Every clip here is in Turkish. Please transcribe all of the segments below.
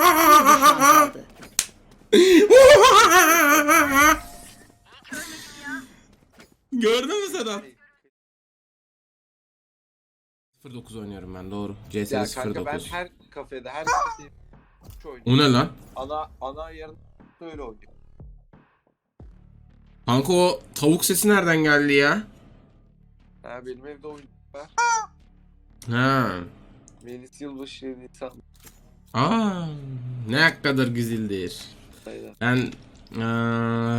kaldı. Gördün mü Sedat? 09 oynuyorum ben doğru. CS Ya kanka ben 09. her kafede her sitede şu O oynuyorum. ne lan? Ana ana yarın öyle oynuyor. Kanka o tavuk sesi nereden geldi ya? Ha benim evde oyun var. Ha. Melis Yılbaşı insan. Aa, ne kadar güzeldir. Ben eee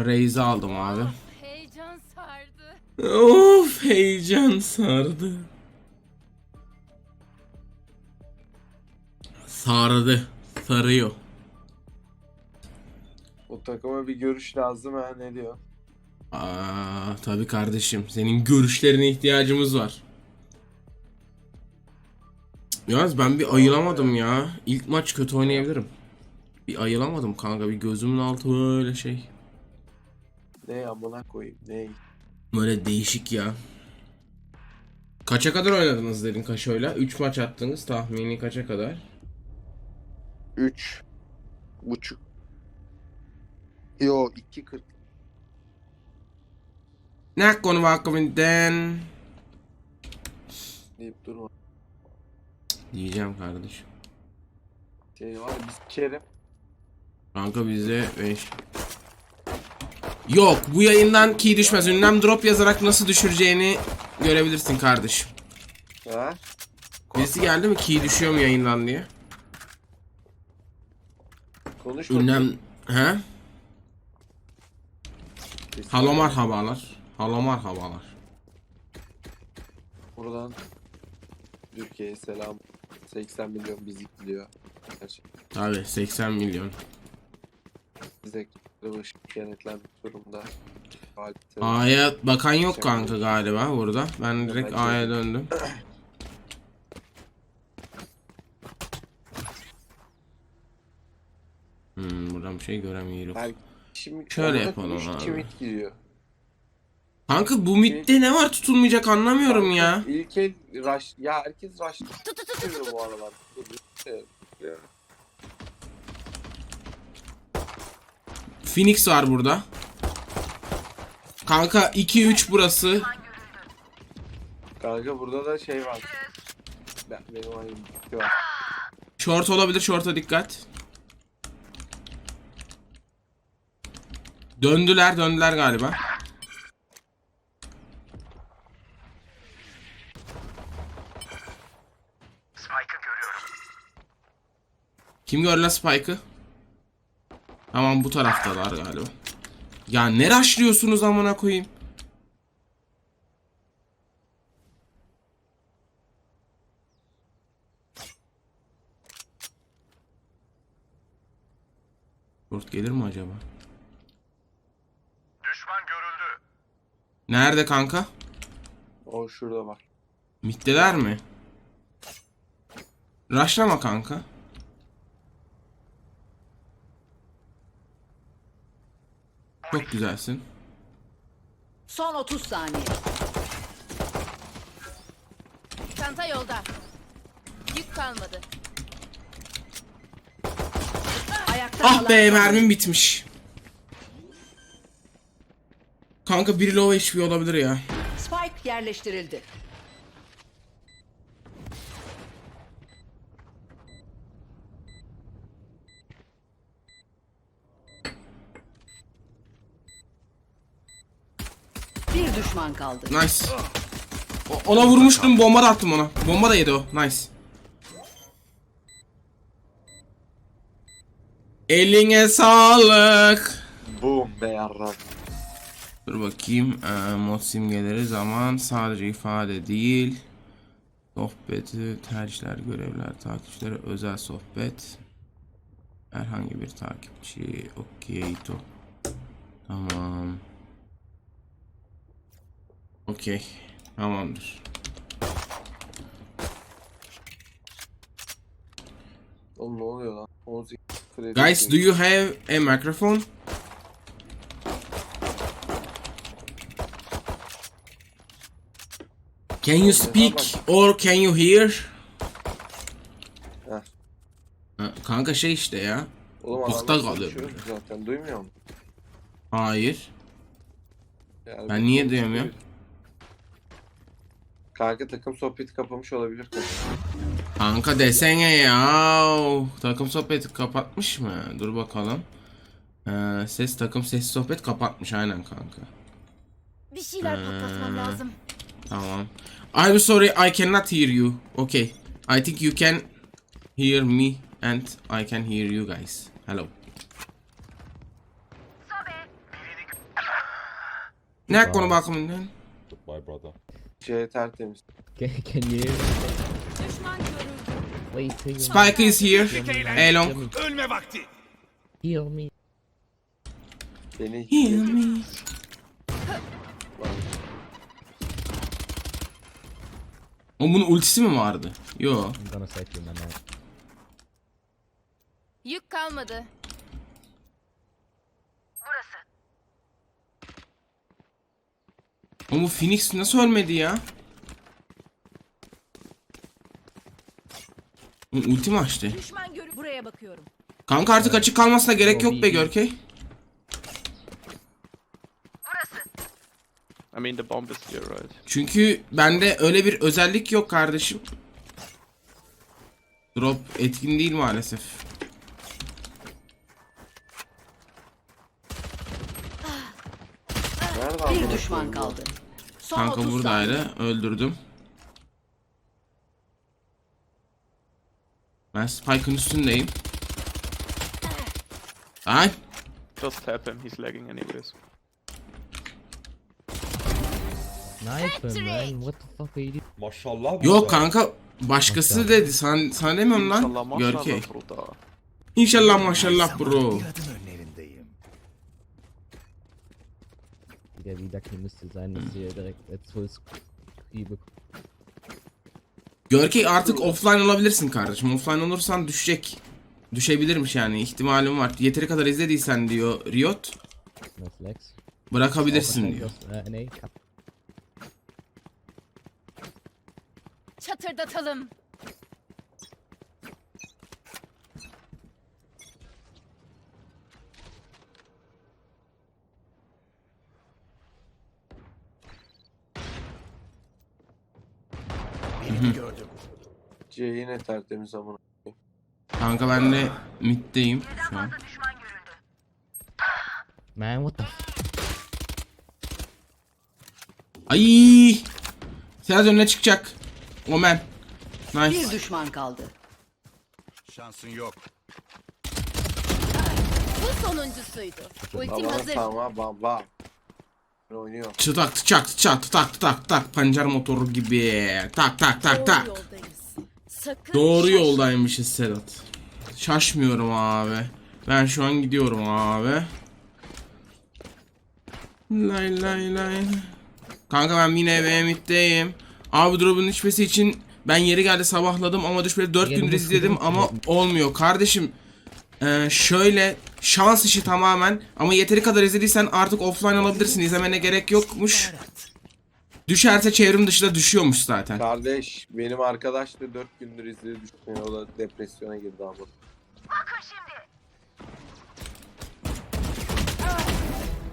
Reis'i aldım abi. Heyecan sardı. Of heyecan sardı. Sardı. Sarıyor. O takıma bir görüş lazım ha ne diyor? Aa, tabii kardeşim. Senin görüşlerine ihtiyacımız var. Yalnız ben bir ayılamadım ya. İlk maç kötü oynayabilirim. Bir ayılamadım kanka. Bir gözümün altı böyle şey. Ne amına koyayım ne? Böyle değişik ya. Kaça kadar oynadınız derin kaşoyla? 3 maç attınız. Tahmini kaça kadar? 3 buçuk. Yo 2.40. Ne konu vakfından? deyip durma. Diyeceğim kardeşim. Şey var ya, biz Kerem. Kanka bize 5. Yok bu yayından key düşmez. Ünlem drop yazarak nasıl düşüreceğini görebilirsin kardeşim. Ha? Birisi geldi mi key düşüyor mu yayından diye. Konuş. Ünlem... He? Halo merhabalar. Halo merhabalar. Buradan Türkiye'ye selam. 80 milyon bizi izliyor. Gerçekten Tabi 80 milyon. bize başı kenetlenmiş durumda. Halit- A'ya bakan yok kanka galiba burada. Ben direkt Bence A'ya döndüm. Hmm, buradan bir şey göremiyorum. Belki şimdi Şöyle yapalım abi. Kim it giriyor? Kanka bu midde ne var tutulmayacak anlamıyorum ya. İlk el rush. Ya herkes rush tutuyor bu aralar. Şey. Phoenix var burada. Kanka 2-3 burası. Kanka burada da şey var. Ben, benim ayım var. Short olabilir short'a dikkat. Döndüler döndüler galiba. Kim gördü lan Spike'ı? Tamam bu taraftalar galiba. Ya ne rushlıyorsunuz amına koyayım? Short gelir mi acaba? Düşman görüldü. Nerede kanka? O şurada var. Mitteler mi? Rushlama kanka. Çok güzelsin. Son 30 saniye. Çanta yolda. Yük kalmadı. Ayakta Ah be mermim bitmiş. Kanka biri low HP olabilir ya. Spike yerleştirildi. Bir düşman kaldı. Nice. O- ona vurmuştum bomba da attım ona. Bomba da yedi o. Nice. Eline sağlık. Boom be yarram. Dur bakayım. Ee, mod simgeleri zaman sadece ifade değil. Sohbeti, tercihler, görevler, takipçilere özel sohbet. Herhangi bir takipçi. Okey. To. Tamam. Okey. Tamamdır. Oğlum ne oluyor lan? 18 Freddy Guys, do you have a microphone? Can you speak or can you hear? Heh. Ha, Kanka şey işte ya. Oğlum adamlar kalıyor konuşuyor zaten duymuyor musun? Hayır. Yani Ben niye duyamıyorum? Kanka takım sohbeti kapamış olabilir. Kanka desene ya. Takım sohbeti kapatmış mı? Dur bakalım. Ee, ses takım ses sohbet kapatmış aynen kanka. Bir şeyler patlatmam Hmm. lazım. Tamam. I'm sorry I cannot hear you. Okay. I think you can hear me and I can hear you guys. Hello. Ne konu bakımından? Goodbye, brother. C tertemiz. Can, can you hear me? Düşman görüldü. Wait till you Spike is here. A long. Ölme vakti. heal me. Beni Hear me. O bunun ultisi mi vardı? Yo. I'm gonna you, man. Yük kalmadı. O bu Phoenix nasıl ölmedi ya? O Ulti mi açtı? Düşman görü buraya bakıyorum. Kanka artık açık kalmasına gerek yok be Görkey. I mean, the bomb is here, right? Çünkü bende öyle bir özellik yok kardeşim. Drop etkin değil maalesef. Nerede Bir aldın düşman kaldı. Son Kanka 30 buradaydı. saniye. Öldürdüm. Ben Spike'ın üstündeyim. Ay. Just tap him, he's lagging anyways. Nice one, man. What the fuck are you doing? Maşallah. Yok kanka. Başkası dedi. Sen sana demiyorum İnşallah lan. maşallah Görkey. İnşallah maşallah bro. Wieder, wieder kein müsste sein, dass ihr direkt als Full Screen Görkey artık offline olabilirsin kardeşim. Offline olursan düşecek. Düşebilirmiş yani ihtimalim var. Yeteri kadar izlediysen diyor Riot. Bırakabilirsin diyor. Cut. Çatırdatalım. Birini gördüm. C yine tertemiz amına. Kanka ben de middeyim şu an. Man, what the f- Ay! Serhat önüne çıkacak. Omen. Bir Nice. düşman kaldı. Şansın yok. Bu sonuncusuydu. Ultim Babana hazır. tamam baba. Oynuyor. Çıtak tıçak tıçak tıtak tıtak tak pancar motoru gibi. Tak tak tak tak. Doğru yoldayız. Sakın Doğru şaşma. yoldaymışız Sedat. Şaşmıyorum abi. Ben şu an gidiyorum abi. Lay lay lay. Kanka ben yine eve middeyim. Abi drop'un düşmesi için ben yeri geldi sabahladım ama düşmedi 4 Yeni gündür izledim ama olmuyor. Kardeşim ee, şöyle şans işi tamamen ama yeteri kadar izlediysen artık offline alabilirsin. İzlemene gerek yokmuş. Düşerse çevrim dışında düşüyormuş zaten. Kardeş benim arkadaş da 4 gündür izledi düşmüyor. O da depresyona girdi ama.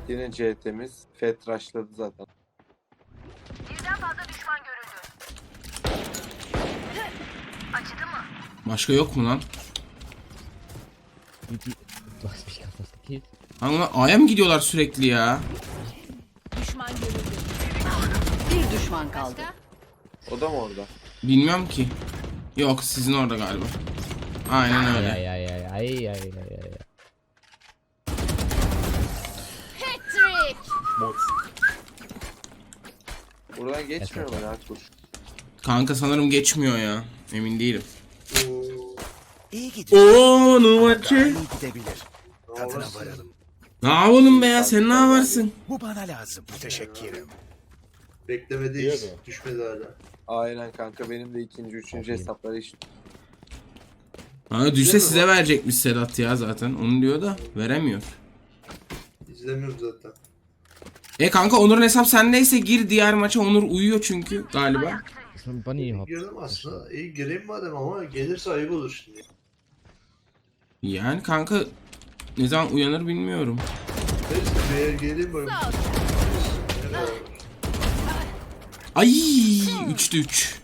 Yine C temiz. Fet rushladı zaten. Başka yok mu lan? die, die, du hast mich fast gekillt. Ama A'ya mı gidiyorlar sürekli ya? Düşman görüldü. Bir düşman kaldı. O da mı orada? Bilmiyorum ki. Yok sizin orada galiba. Aynen Ay öyle. ay ay ay ay ay ay ay. Patrick! Buradan geçmiyor mu ya? Kanka sanırım geçmiyor ya. Emin değilim. İyi gidiyor. Oo Daha iyi gidebilir. Tadına varalım. Ne yapalım be ya sen ne yaparsın? Bu bana lazım. Müteşekkirim. Beklemedeyiz. Beklemedeyiz. Düşmedi hala. Aynen kanka benim de ikinci, üçüncü hesapları hiç Ha düşse size verecekmiş Sedat ya zaten. Onu diyor da veremiyor. İzlemiyorum zaten. E kanka Onur'un hesap sendeyse gir diğer maça. Onur uyuyor çünkü galiba. Ein Bunny Hop. Girdim aslında. İyi gireyim madem ama gelirse ayıp olur şimdi. Yani kanka ne zaman uyanır bilmiyorum. Neyse B'ye geleyim. Ay 3'te 3.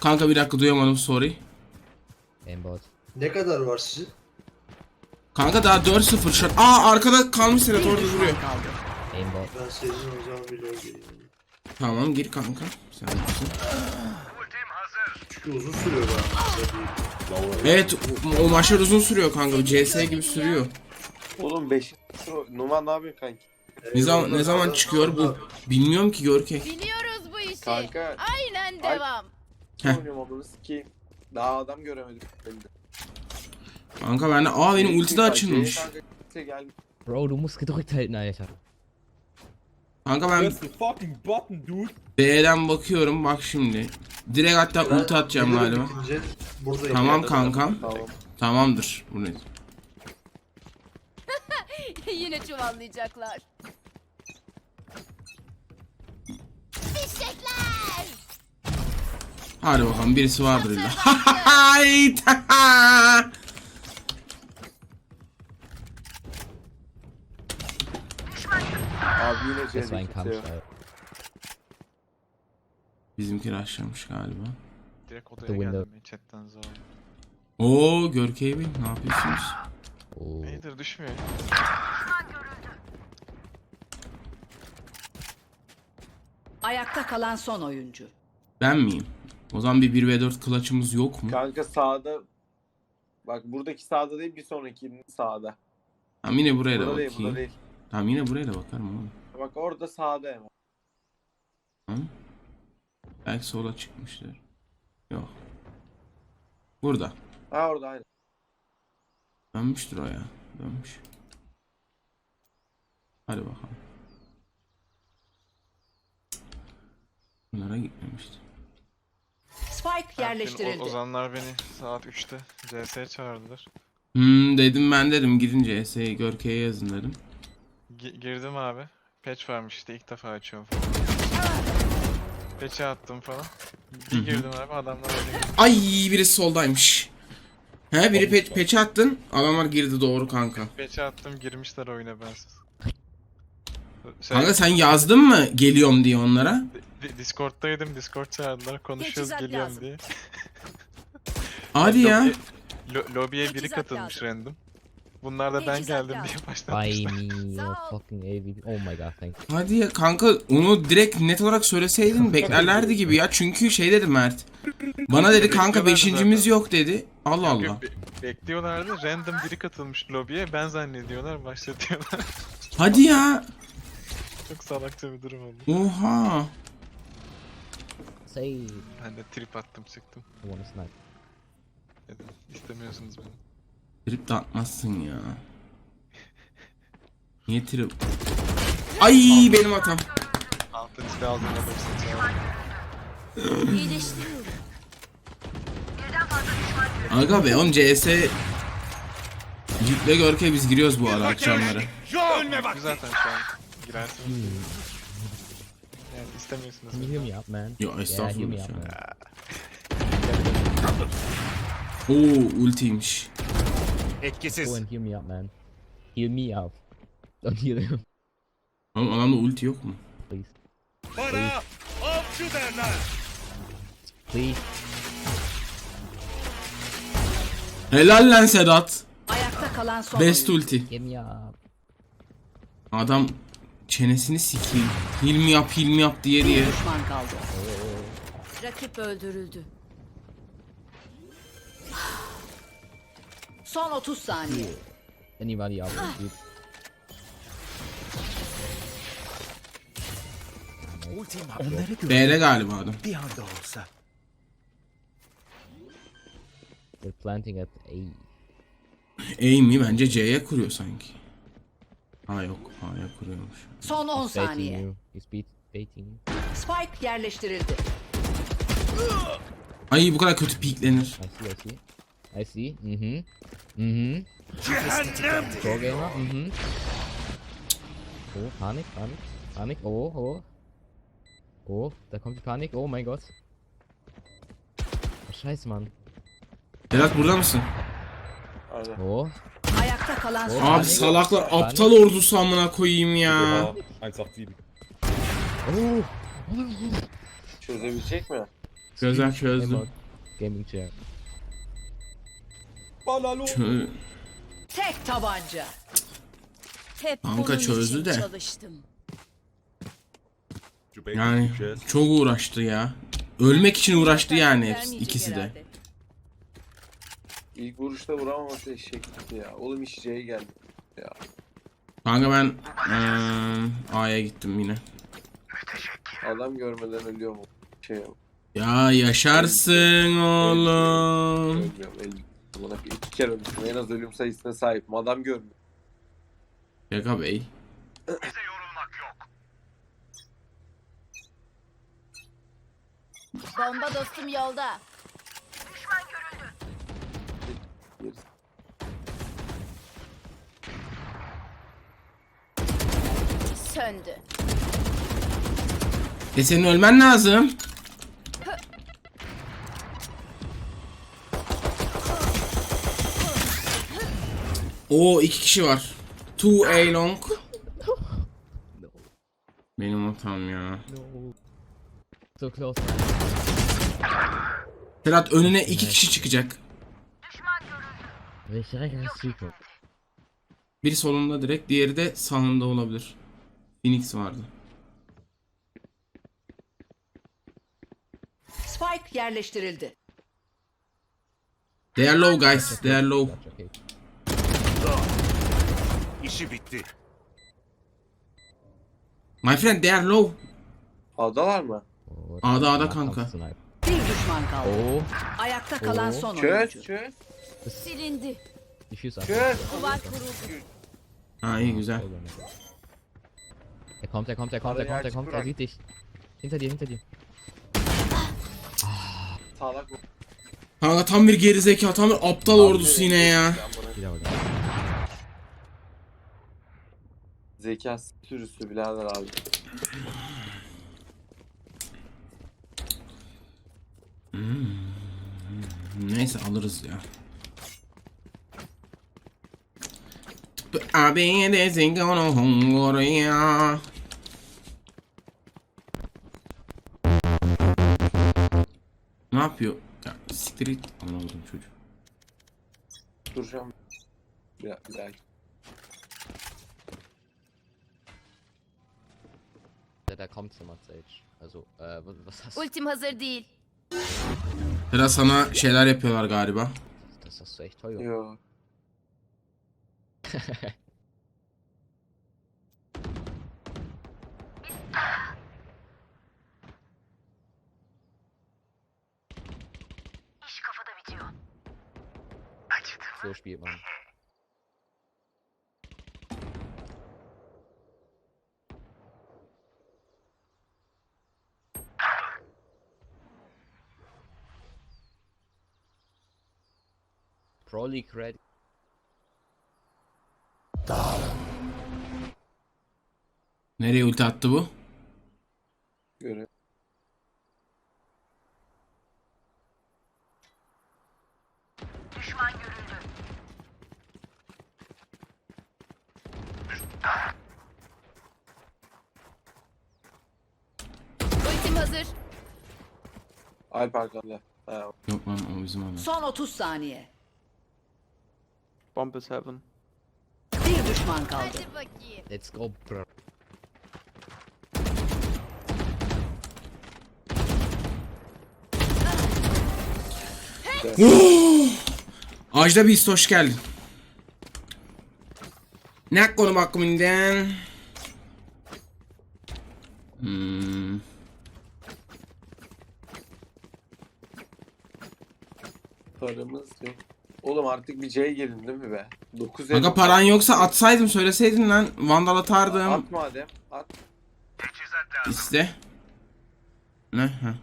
Kanka bir dakika duyamadım sorry. Aimbot. Ne kadar var sizin? Kanka daha 4-0 şart. Aa arkada kalmış Bir orada duruyor. kaldı. Aimbot. Ben senin o zaman bir lol geleyim. Tamam gir kanka. Sen bilirsin. Çünkü uzun sürüyor bana. Evet o, o maçlar uzun sürüyor kanka. CS gibi sürüyor. Oğlum 5. Numan ne yapıyorsun kanki? Ne zaman ne zaman çıkıyor bu? Bilmiyorum ki Görke. Biliyoruz bu işi. Kanka Aynen Ay. devam. Heh. oynuyorum onu ki daha adam göremedim. Ben de. Kanka ben de aa benim ulti de açılmış. Kanka, gel. Bro, du musst gedrückt halten, Alter. Kanka ben Press the fucking button, dude. B'den bakıyorum bak şimdi. Direkt hatta ulti atacağım galiba. Buradayım. Tamam kankam. Tamam. Tamamdır. Bu ne? Yine çuvallayacaklar. Fişekler. Hadi bakalım birisi vardır illa. Hayt! Abi yine C'de. Bizimki rushlamış galiba. Direkt odaya geldim chatten zor. Oo Görkey Bey ne yapıyorsunuz? Oh. İyidir düşmüyor. Ayakta kalan son oyuncu. Ben miyim? O zaman bir 1v4 clutch'ımız yok mu? Kanka sağda Bak buradaki sağda değil bir sonraki sağda. Tamam yine buraya da Burada değil burada bakayım. değil. Tamam yine buraya da bakarım oğlum. Bak orada sağda hemen. Tamam. Belki sola çıkmışlar. Yok. Burada. Ha orada aynen. Dönmüştür o ya. Dönmüş. Hadi bakalım. Bunlara gitmemişti. Spike yerleştirildi. Ozanlar beni saat 3'te CS'ye çağırdılar. Hmm dedim ben dedim gidin CS'yi Görkey'e yazın dedim. Gi- girdim abi. Patch varmış işte ilk defa açıyorum falan. Patch'e attım falan. Bir girdim abi adamlar öyle. Ay birisi soldaymış. He biri pe peçe attın. Adamlar girdi doğru kanka. Patch'e attım girmişler oyuna bensiz. Şey, Kanka sen yazdın mı geliyorum diye onlara? Di- Discord'daydım. Discord çağırdılar. Konuşuyoruz Teçhizat geliyorum lazım. diye. Hadi ya. Lo- lobiye biri Teçhizat katılmış lazım. random. Bunlar da ben geldim diye başlamışlar. ol. fucking AV. Oh my god, thank you. Hadi ya kanka onu direkt net olarak söyleseydin beklerlerdi gibi ya. Çünkü şey dedi Mert. Bana dedi kanka beşincimiz yok dedi. Allah Allah. be- bekliyorlardı. Random biri katılmış lobiye. Ben zannediyorlar. Başlatıyorlar. Hadi ya. Çok salakça bir durum oldu. Oha. Save. Ben de trip attım çıktım. I wanna snipe. İstemiyorsunuz beni. Trip de atmazsın ya. Niye trip? Ay benim hatam. Altın işte aldım hepsini çağırdım. İyileştiriyorum. Aga be oğlum CS Ciple Görke biz giriyoruz bu ara akşamları. Ölme bak. Zaten şu an girersiniz. Yani istemiyorsunuz. Can you beni. hear me up, man? Yo Yeah, hear me estağfurullah. man. Oo ultiymiş. Go Etkisiz. and hear me up, man. Hear me up. Don't hear them, Oğlum adamda ulti yok mu? please. Bana avcı derler. Please. Helal lan Sedat. Ayakta kalan son Best oyuncu. ulti. Hear me up. Adam çenesini sikeyim. Hilmi yap hilmi yap diye diye. Düşman kaldı. Rakip öldürüldü. Son 30 saniye. Anybody out there, dude? Ultim onları gör. B'de galiba adam. Bir anda olsa. They're planting at A. Amy bence C'ye kuruyor sanki. Ha yok A'ya kuruyormuş. Son 10 Baiting saniye. you. He's beat baiting you. Spike yerleştirildi. Ay bu kadar kötü piklenir. I see, I see. I see. Mm-hmm. Mm-hmm. Cehennem. Pro gamer. Mm-hmm. Oh, Panik, Panik. Panik. Oh, oh. Oh, da kommt die Panik. Oh mein Gott. Oh, scheiße, Mann. Sedat burada mısın? Oh. Ayakta kalan son Abi salaklar aptal ordusu amına koyayım ya. Ja, 187. Oh. Çözebilecek mi? Güzel çözdüm. Gaming chair. Çö- Tek tabanca. Hep Kanka bunun çözdü için de. çalıştım. Yani çok uğraştı ya. Ölmek için uğraştı yani hepsi, Vermeyecek ikisi de. herhalde. İlk vuruşta vuramaması eşeklikti ya. Oğlum iş C'ye geldi. Kanka ben eee, A'ya gittim yine. Adam görmeden ölüyor mu? Şey yok. Ya yaşarsın oğlum. Ölmüyorum. El, bana iki kere ölmüşüm. En az ölüm sayısına sahipim. Adam görmüyor. Şaka bey. Bomba dostum yolda. Bir- Söndü. E senin ölmen lazım. Oo iki kişi var. Two A long. Benim hatam ya. So close. Serhat önüne iki kişi çıkacak. Biri solunda direkt, diğeri de sağında olabilir. Phoenix vardı. Spike yerleştirildi. They are low guys, they are low. İşi bitti. My friend they are low. Adalar mı? A'da A'da kanka. Bir düşman kaldı. Oh, Ayakta kalan Oo. son Çöz oyuncu. çöz Silindi. diffuse up. çöz. Duvar kuruldu. Ha iyi güzel. Er kommt, er kommt, er kommt, er kommt, er kommt, er sieht dich. Hinter dir, hinter dir. Sağlak mı? Kanka tam bir gerizekalı, tam bir aptal ordusu yine ya. Zeka sürüsü birader abi. Neyse alırız ya. Abi desin gonna hungry ya. Ne yapıyor? Ya siktir it. Aman oldum çocuk. Duracağım. Bir dakika. Da, da kommt jemand, Sage. Also, äh, was, was hast du? Ultim hazır değil. Biraz sana şeyler yapıyorlar galiba. Das hast du echt toll gemacht. Yo. So spielt man. Pro League Red. Nereye ulti attı bu? Göre. Ultim hazır. Alp arkanda. Yok lan o bizim adam. Son 30 saniye. Bomb is heaven. Bir düşman kaldı. Hadi bakayım. Let's go, bro. Ajda Beast hoş geldin. Ne konu bakımından? Hmm. paramız yok. Oğlum artık bir C'ye gelin değil mi be? 9 Kanka paran yoksa atsaydım söyleseydin lan. Vandal atardım. At madem. At. İste. Ne? Ha.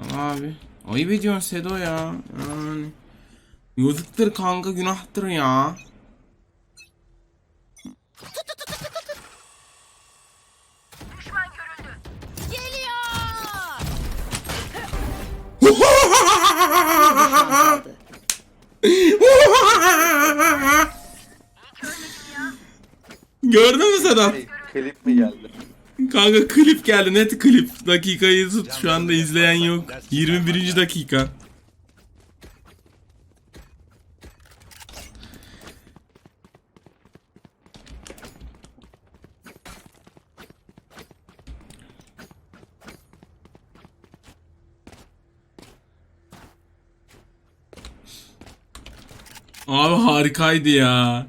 Al abi. Ayıp ediyorsun Sedo ya. Yani. Yazıktır kanka günahtır ya. Gördün mü Sedat? Şey, klip mi geldi? Kanka klip geldi net klip. Dakikayı tut şu anda izleyen yok. 21. dakika. Abi harikaydı ya.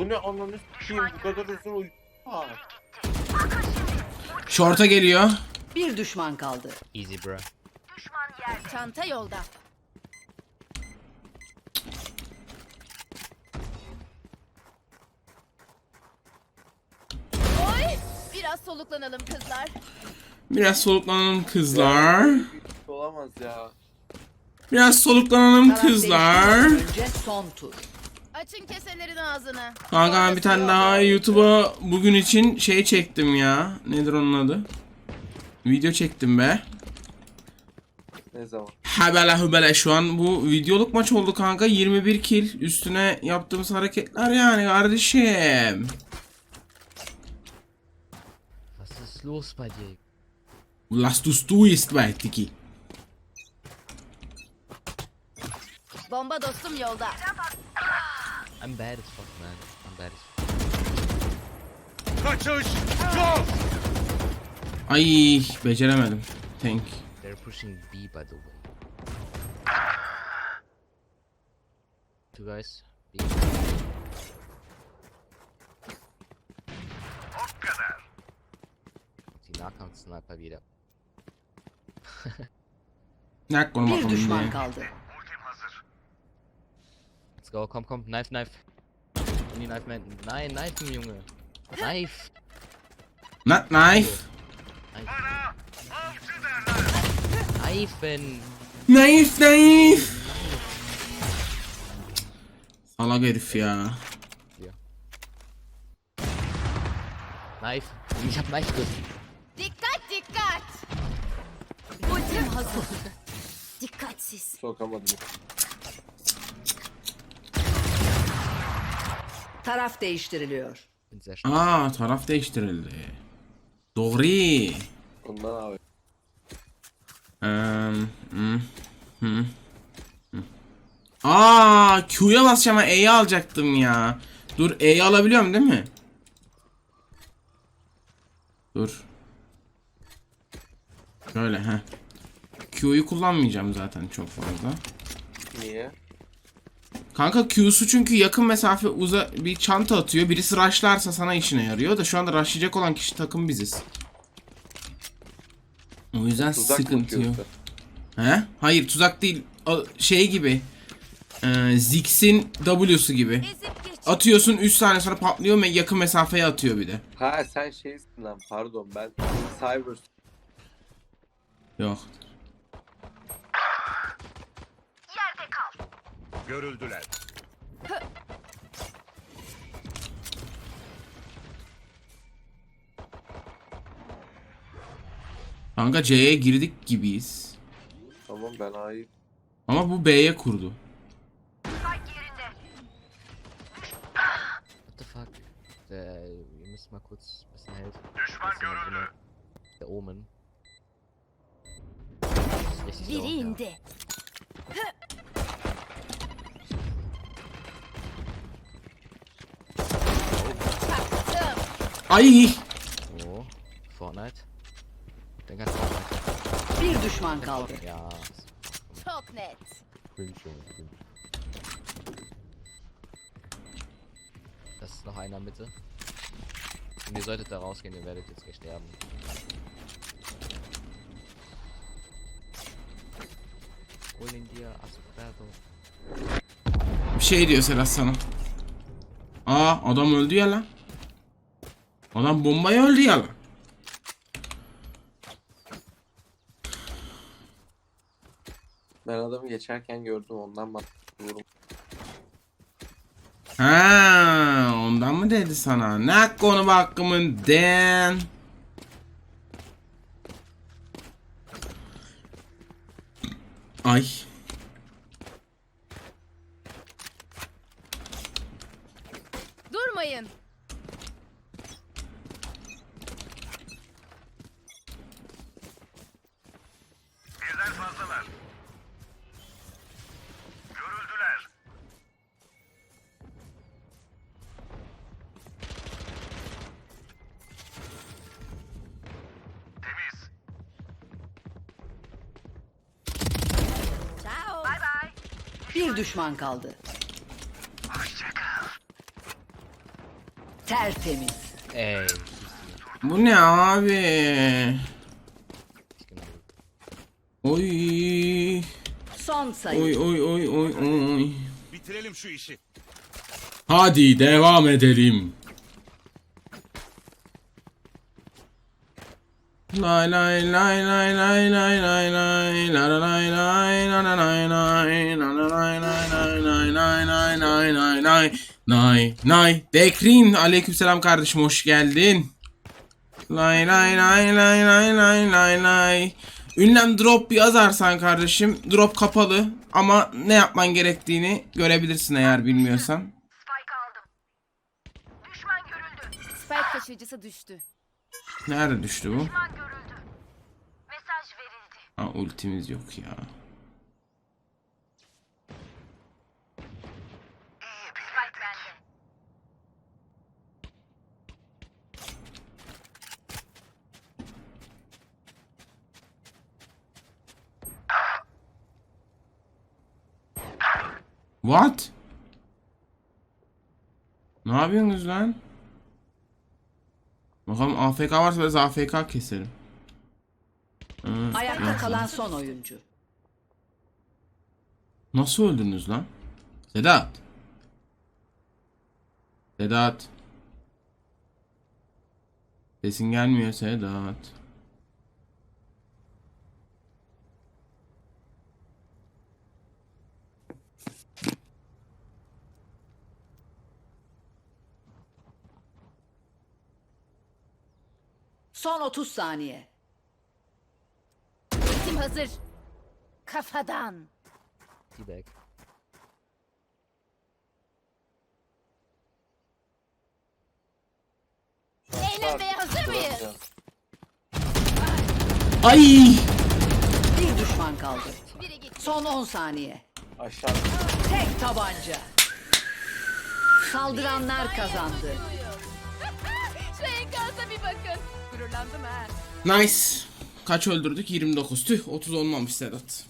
Bu ne ananı s**eyim bu kadar uzun uy... Aa. Şorta geliyor. Bir düşman kaldı. Easy bro. Çanta yolda. Oy! Biraz soluklanalım kızlar. Biraz soluklanalım kızlar. Olamaz ya. Biraz soluklanalım Taraf kızlar. değiştirmeden Önce son tur. Açın keselerin ağzını. Kanka ben bir tane daha YouTube'a bugün için şey çektim ya. Nedir onun adı? Video çektim be. Ne zaman? Hebele hübele şu an bu videoluk maç oldu kanka 21 kill üstüne yaptığımız hareketler yani kardeşim. Was ist los bei dir? Las du du ist ki. Bomba dostum yolda. I'm bad as fuck man. I'm bad as Kaçış. Yok. Ay beceremedim. Tank. They're pushing B by the way. Two guys. B. Die Nahkampf-Sniper wieder. Ne hakkını Bir bakalım düşman kaldı. Let's go, komm, komm, Knife, Knife. In die Knife, man. Nein, Knife, Junge. Knife. Not knife. Knife. Kneifen. Naif naif. Salak herif ya. Knife. Ich hab Knife getroffen. Dikkat dikkat. Ultim hazır. Dikkatsiz. Sokamadım. Taraf değiştiriliyor. Aa taraf değiştirildi. Doğru. Ondan abi. Eee, hmm, hmm, hmm. Aa Q'ya basacağım ama E'yi alacaktım ya. Dur E'yi alabiliyorum değil mi? Dur. Şöyle ha. Q'yu kullanmayacağım zaten çok fazla. Niye? Kanka Q'su çünkü yakın mesafe uza bir çanta atıyor. Birisi rushlarsa sana işine yarıyor da şu anda rushlayacak olan kişi takım biziz. O yüzden Tuzak sıkıntı yok. He? Hayır tuzak değil. O şey gibi. Ee, Ziggs'in W'su gibi. Atıyorsun 3 saniye sonra patlıyor ve yakın mesafeye atıyor bir de. Ha sen şeysin lan pardon ben Cyber Yok. Görüldüler. Kanka C'ye girdik gibiyiz. Tamam ben A'yı Ama bu B'ye kurdu. What the fuck? Der, ihr müsst mal kurz ein bisschen helfen. Düşman görüldü. Der Omen. Biri indi. Ay! Oh, Fortnite. Denk an Fortnite. Bir düşman kaldı. Ja, Çok net. cringe, cringe. Das ist noch einer in der Mitte. Und ihr solltet da rausgehen, ihr werdet jetzt gleich sterben. Hol ihn dir, Asperdo. Bir şey diyor Sedat sana. Aa adam öldü ya lan. Adam bombaya öldü ya lan. Ben adamı geçerken gördüm ondan bak. Ha, ondan mı dedi sana? Ne konu bakımın den? Ay. Bir düşman kaldı. Tertemiz. Ey. Bu ne abi? Oy. Son sayı. Oy oy oy oy oy. Bitirelim şu işi. Hadi devam edelim. Lay lay lay lay lay lay lay lay la la lay lay la la lay lay la la lay lay lay Nay nay Dekrin aleykümselam kardeşim hoş geldin. Lay lay lay lay lay lay lay lay Ünlem drop yazarsan kardeşim drop kapalı ama ne yapman gerektiğini görebilirsin eğer bilmiyorsan. Spike taşıyıcısı düştü. Nerede düştü bu? Ha ultimiz yok ya. What? Ne yapıyorsunuz lan? Bakalım AFK varsa biz AFK keselim. Hı, Ayakta kalan son oyuncu. Nasıl öldünüz lan? Sedat. Sedat. Sesin gelmiyor Sedat. Son 30 saniye. Ultim hazır. Kafadan. Eğlenmeye hazır mıyız? Ay! Bir düşman kaldı. Biri. Son 10 saniye. Aşağı. Tek tabanca. Saldıranlar kazandı. Şu enkaza bir bakın. Nice. Kaç öldürdük? 29. Tüh 30 olmamış Sedat.